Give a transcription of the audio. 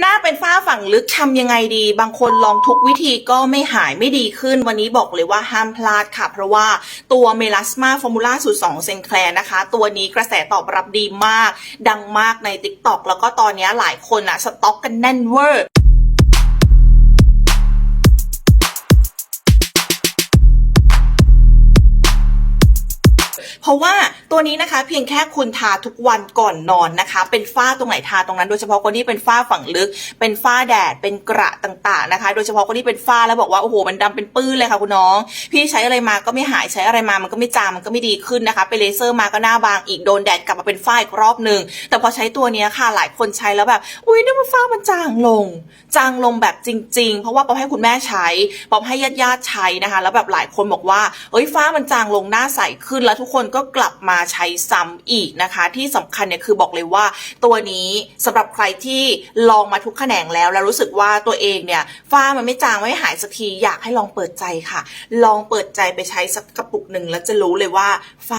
หน้าเป็นฝ้าฝั่งลึกทำยังไงดี บางคนลองทุกวิธีก็ไม่หายไม่ดีขึ้น วันนี้บอกเลยว่าห้ามพลาดค่ะ เพราะว่าตัวเมลัสมาฟอร์มูล่าสูตร2เซนแคลนะคะ ตัวนี้กระแสตอบรับดีมาก ดังมากใน t ิ k t o k แล้วก็ตอนนี้หลายคนอะสต็อกกันแน่นเวอร์ ราะว่าตัวนี้นะคะเพียงแค่คุณทาทุกวันก่อนนอนนะคะ เป็นฝ้าตรงไหนทาตรงนั้นโดยเฉพาะคนที่เป็นฝ้าฝังลึก เป็นฝ้าแดดเป็นกระต่างๆนะคะ โดยเฉพาะคนที่เป็นฝ้าแล้วบอกว่าโอ้โหมันดำเป็นปื้นเลยค่ะคุณน้อง พี่ใช้อะไรมาก็ไม่หายใช้อะไรมามันก็ไม่จางมันก็ไม่ดีขึ้นนะคะไปเลเซอร์มาก็หน้าบางอีกโดนแดดกลับมาเป็นฝ้าอีกรอบหนึ่งแต่พอใช้ตัวนี้ค่ะหลายคนใช้แล้วแบบอุ้ยนี่มันฝ้ามันจางลง จางลงแบบจริง ๆ เพราะว่าป๊อปให้คุณแม่ใช้ป๊อปให้ญาติๆใช้นะคะ แล้วแบบหลายคนบอกว่าเอ้ยฝ้ามันจางลงหน้าใสขึ้นแล้วทุกคนก็กลับมาใช้ซ้ำอีกนะคะ ที่สำคัญเนี่ยคือบอกเลยว่าตัวนี้สำหรับใครที่ลองมาทุกแขนงแล้ว แล้วรู้สึกว่าตัวเองเนี่ยฝ้ามันไม่จางไม่หายสักทีอยากให้ลองเปิดใจค่ะ ลองเปิดใจไปใช้สักกระปุกหนึ่งแล้วจะรู้เลยว่าฝ้า